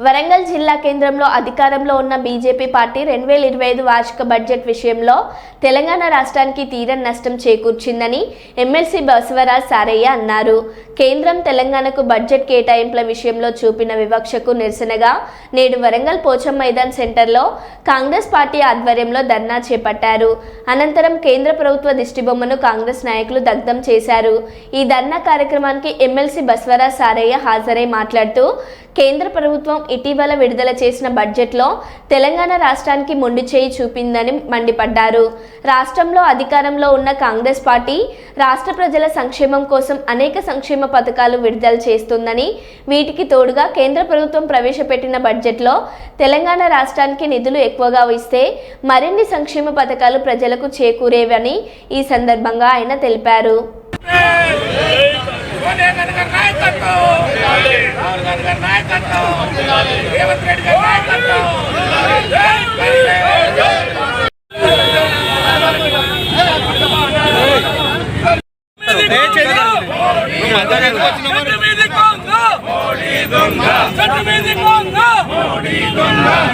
వరంగల్ జిల్లా కేంద్రంలో అధికారంలో ఉన్న బీజేపీ పార్టీ రెండు వేల ఇరవై ఐదు వార్షిక బడ్జెట్ విషయంలో తెలంగాణ రాష్ట్రానికి తీరని నష్టం చేకూర్చిందని ఎమ్మెల్సీ బసవరాజ్ సారయ్య అన్నారు. కేంద్రం తెలంగాణకు బడ్జెట్ కేటాయింపుల విషయంలో చూపిన వివక్షకు నిరసనగా నేడు వరంగల్ పోచం మైదాన్ సెంటర్లో కాంగ్రెస్ పార్టీ ఆధ్వర్యంలో ధర్నా చేపట్టారు. అనంతరం కేంద్ర ప్రభుత్వ దిష్టిబొమ్మను కాంగ్రెస్ నాయకులు దగ్ధం చేశారు. ఈ ధర్నా కార్యక్రమానికి ఎమ్మెల్సీ బసవరాజ్ సారయ్య హాజరై మాట్లాడుతూ కేంద్ర ప్రభుత్వం ఇటీవల విడుదల చేసిన బడ్జెట్లో తెలంగాణ రాష్ట్రానికి మొండి చేయి చూపిందని మండిపడ్డారు రాష్ట్రంలో అధికారంలో ఉన్న కాంగ్రెస్ పార్టీ రాష్ట్ర ప్రజల సంక్షేమం కోసం అనేక సంక్షేమ పథకాలు విడుదల చేస్తుందని వీటికి తోడుగా కేంద్ర ప్రభుత్వం ప్రవేశపెట్టిన బడ్జెట్లో తెలంగాణ రాష్ట్రానికి నిధులు ఎక్కువగా ఇస్తే మరిన్ని సంక్షేమ పథకాలు ప్రజలకు చేకూరేవని ఈ సందర్భంగా ఆయన తెలిపారు సోనియా గాంధీ గారి నాయకత్వం రాహుల్ గాంధీ గారి నాయకత్వం రేవంత్ రెడ్డి గారి నాయకత్వం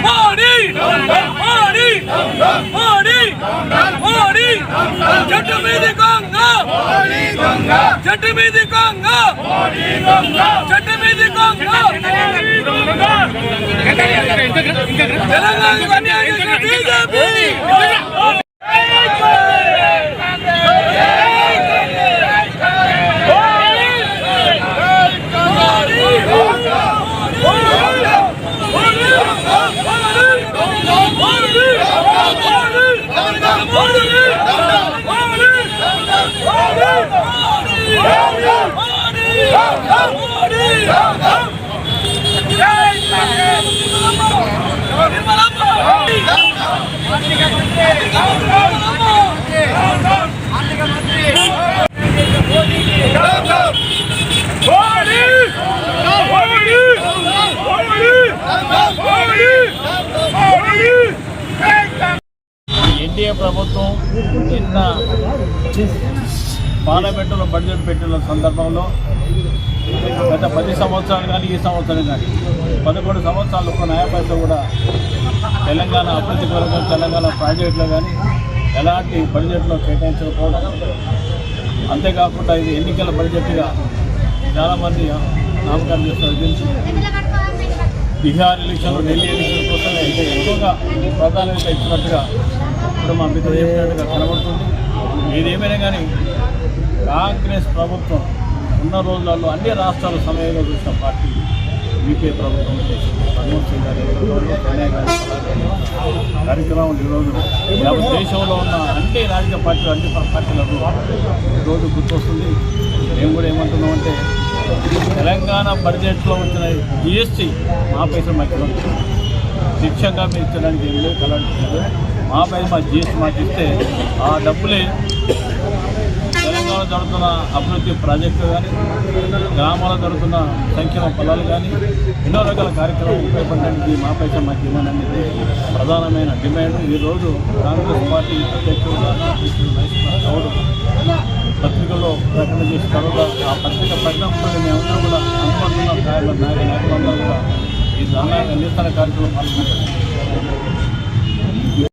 మోడీ. మోడీ. మోడీ. చెట్టు మీది కొంగ. చెట్టు మీది కొంగ. చెట్టు మీది కొంగ. తెలంగాణకు ఎన్డీఏ ప్రభుత్వం నిన్న పార్లమెంటులో బడ్జెట్ పెట్టిన సందర్భంలో గత పది సంవత్సరాలు కానీ ఈ సంవత్సరం కానీ పదకొండు సంవత్సరాలు ఒక్క న్యాయ పైసలు కూడా తెలంగాణ అభివృద్ధి కొరకు తెలంగాణ ప్రాజెక్టులో కానీ ఎలాంటి బడ్జెట్లో కేటాయించకపోవడం. అంతేకాకుండా ఇది ఎన్నికల బడ్జెట్గా చాలామంది నామకరణం చేస్తారు దీనికి బీహార్ ఎలక్షన్ ఢిల్లీ ఎలక్షన్ కోసం ఇంకా ఎక్కువగా ప్రాధాన్యత ఇచ్చినట్టుగా ఇప్పుడు మా మిత్రులు చెప్పినట్టుగా కనబడుతుంది. ఏదేమైనా కానీ కాంగ్రెస్ ప్రభుత్వం ఉన్న రోజులలో అన్ని రాష్ట్రాల సమయంలో చూసిన పార్టీ యూపీఏ ప్రభుత్వం మన్మోహన్ సింగ్ గారి సోనియా కార్యక్రమం ఈరోజు దేశంలో ఉన్న అన్ని రాజకీయ పార్టీలు అన్ని పార్టీలకు ఈరోజు గుర్తొస్తుంది. మేము కూడా ఏమంటున్నామంటే తెలంగాణ బడ్జెట్లో వచ్చిన జిఎస్టీ మా పైసలు మాకు శిక్షంగా మీరు ఇచ్చడానికి ఏం లేదు కలంటే మా పైన మా జిఎస్టీ మాకు ఇస్తే ఆ డబ్బులే జరుగుతున్న అభివృద్ధి ప్రాజెక్టులు కానీ గ్రామాల్లో జరుగుతున్న సంక్షేమ పొలాలు కానీ ఎన్నో రకాల కార్యక్రమాలు ఉపయోగపడడానికి మా పైసా మాకు ఇవ్వననేది ప్రధానమైన డిమాండ్. ఈరోజు కాంగ్రెస్ పార్టీ అధ్యక్షుడు గౌడ్ పత్రికల్లో ప్రకటన చేసిన తర్వాత ఆ పత్రిక ప్రకటనతో మేమందరం కూడా అనుకుంటున్న నాయకుల నాయకులందరూ కూడా ఈ ధర్నా నిరసన కార్యక్రమం పాల్గొంటున్నాం